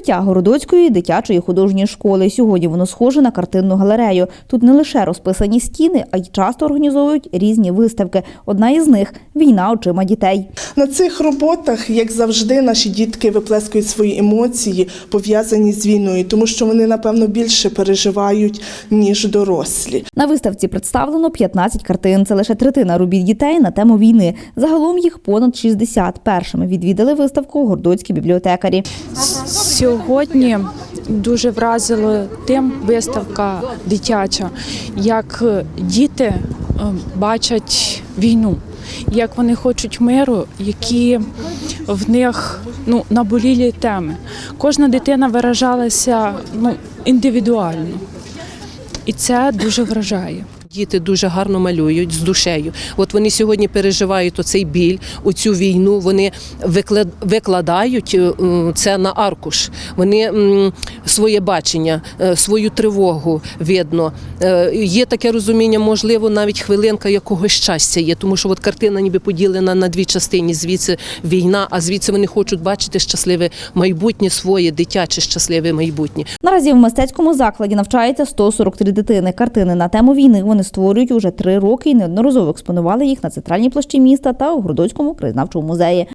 Відкриття Городоцької дитячої художньої школи. Сьогодні воно схоже на картинну галерею. Тут не лише розписані стіни, а й часто організовують різні виставки. Одна із них війна очима дітей. На цих роботах, як завжди, наші дітки виплескують свої емоції, пов'язані з війною, тому що вони, напевно, більше переживають, ніж дорослі. На виставці представлено 15 картин. Це лише третина робіт дітей на тему війни. Загалом їх понад 60. Першими відвідали виставку гордоцькі бібліотекарі. Сьогодні дуже вразило тим виставка дитяча, як діти е, бачать війну, як вони хочуть миру, які в них ну, наболілі теми. Кожна дитина виражалася ну, індивідуально, і це дуже вражає. Діти дуже гарно малюють з душею. От вони сьогодні переживають оцей біль, оцю війну. Вони викладають е, це на аркуш. Вони своє бачення, е, свою тривогу видно. Е, Є таке розуміння, можливо, навіть хвилинка якогось щастя є, тому що от картина ніби поділена на дві частини. Звідси війна, а звідси вони хочуть бачити щасливе майбутнє своє, дитяче щасливе майбутнє. Наразі в мистецькому закладі навчається 143 дитини. Картини на тему війни вони створюють уже три роки і неодноразово експонували їх на центральній площі міста та у Грудоцькому краєзнавчому музеї.